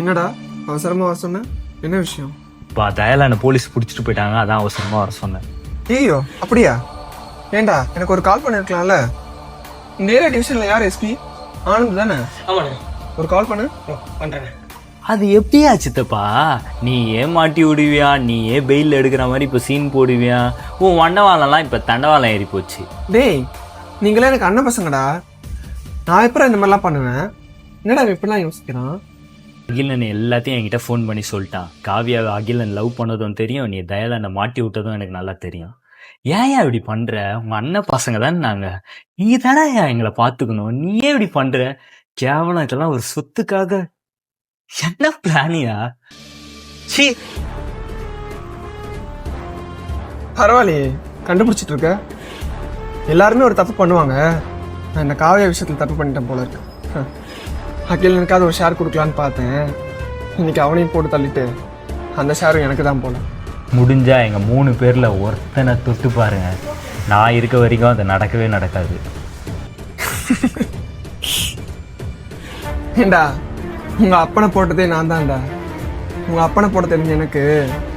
என்னடா அவசரமா வர சொன்ன? என்ன விஷயம்? இப்போ தயாலான போலீஸ் பிடிச்சிட்டு போயிட்டாங்க அதான் அவசரமா வர சொன்னேன். ஐயோ அப்படியா? ஏண்டா எனக்கு ஒரு கால் பண்ணிருக்கலாம்ல? இந்த ஏரியா டிவிஷன்ல யார் எஸ்பி? ஆனந்த் தானே? ஆமாண்ணே. ஒரு கால் பண்ணு. பண்ணுறேண்ணே அது எப்படியா சித்தப்பா? நீ ஏன் மாட்டி விடுவியா? நீ ஏன் பெயில் எடுக்கிற மாதிரி இப்போ சீன் போடுவியா? உன் வண்டவாளம்லாம் இப்போ தண்டவாளம் ஏறி போச்சு. டேய் நீங்களே எனக்கு அண்ணன் பசங்கடா. நான் எப்பறம் இந்த மாதிரிலாம் பண்ணுவேன்? என்னடா இப்படிலாம் யோசிக்கிறான்? அகிலன் எல்லாத்தையும் என்கிட்ட ஃபோன் பண்ணி சொல்லிட்டான் காவியாவை அகிலன் லவ் பண்ணதும் தெரியும் நீ தயாலனை மாட்டி விட்டதும் எனக்கு நல்லா தெரியும். ஏன் இப்படி பண்ற? உங்க அண்ணன் பசங்க தானே நாங்க. நீ தானே எங்களை பாத்துக்கணும் நீ ஏன் இப்படி பண்ற? கேவலம் இதெல்லாம் ஒரு சொத்துக்காக. என்ன பிளானியா? சி பரவாயில்லையே கண்டுபிடிச்சிட்டு இருக்க. எல்லாருமே ஒரு தப்பு பண்ணுவாங்க. நான் இந்த காவிய விஷயத்துல தப்பு பண்ணிட்டேன் போல இருக்கு. ஹ. அகில் எனக்காவது ஒரு ஷேர் கொடுக்கலான்னு பார்த்தேன். இன்னைக்கு அவனையும் போட்டு தள்ளிட்டு அந்த ஷேரும் எனக்கு தான் போல. முடிஞ்சா எங்க மூணு பேர்ல ஒருத்தனை தொட்டு பாருங்க. நான் இருக்க வரைக்கும் அது நடக்கவே நடக்காது. ஏண்டா உங்க அப்பனை போட்டதே நான் தான்டா. உங்க அப்பனை போட தெரிஞ்ச எனக்கு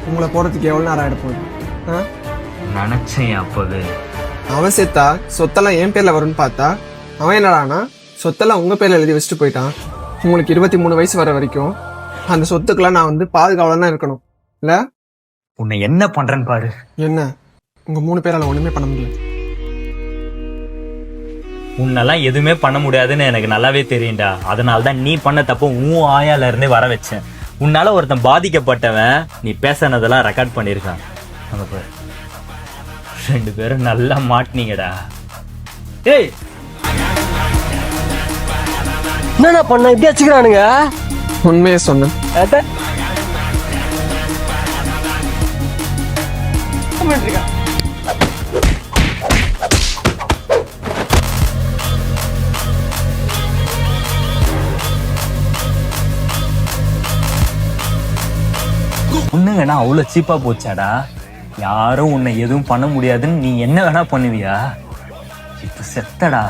உங்களை போடுறதுக்கு எவ்வளோ நேரம் ஆகிட போகுது? ஆ? நினைச்சேன் அப்பவே. அவன் செத்தா சொத்தெல்லாம் என் பேர்ல வரும்னு பார்த்தா அவன் என்னடானா சொத்தெல்லாம் உங்க பேர்ல எழுதி வச்சுட்டு போயிட்டான். உங்களுக்கு இருபத்தி மூணு வயசு வர வரைக்கும் அந்த சொத்துக்கெல்லாம் நான் வந்து பாதுகாவலா தான் இருக்கணும். இல்ல? உன்னை என்ன பண்றேன்னு பாரு. என்ன? உங்க மூணு பேரால ஒண்ணுமே பண்ண முடியாது உன்னெல்லாம் எதுவுமே பண்ண முடியாதுன்னு எனக்கு நல்லாவே தெரியும்டா. அதனால தான் நீ பண்ண தப்பு உன் ஆயால இருந்தே வர வச்சேன். உன்னால ஒருத்தன் பாதிக்கப்பட்டவன் நீ பேசினதெல்லாம் ரெக்கார்ட் பண்ணியிருக்கான். பாரு. ரெண்டு பேரும் நல்லா மாட்டினீங்கடா. ஏய்! என்னண்ணா பண்ண? இப்படி வச்சுக்கிறானுங்க. உண்மையை சொன்னேன்? பொண்ணுங்கன்னா அவ்வளோ சீப்பா போச்சாடா? யாரும் உன்னை எதுவும் பண்ண முடியாதுன்னு நீ என்ன வேணா பண்ணுவியா? இப்ப செத்தடா.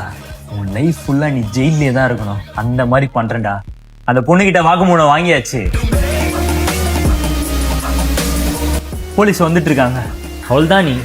உன் லைஃப் ஃபுல்லாக நீ ஜெயிலே தான் இருக்கணும். அந்த மாதிரி பண்றேன்டா. அந்த பொண்ணுகிட்ட வாக்குமூலம் வாங்கியாச்சு. போலீஸ் வந்துட்டு இருக்காங்க. அவள்தான் நீ.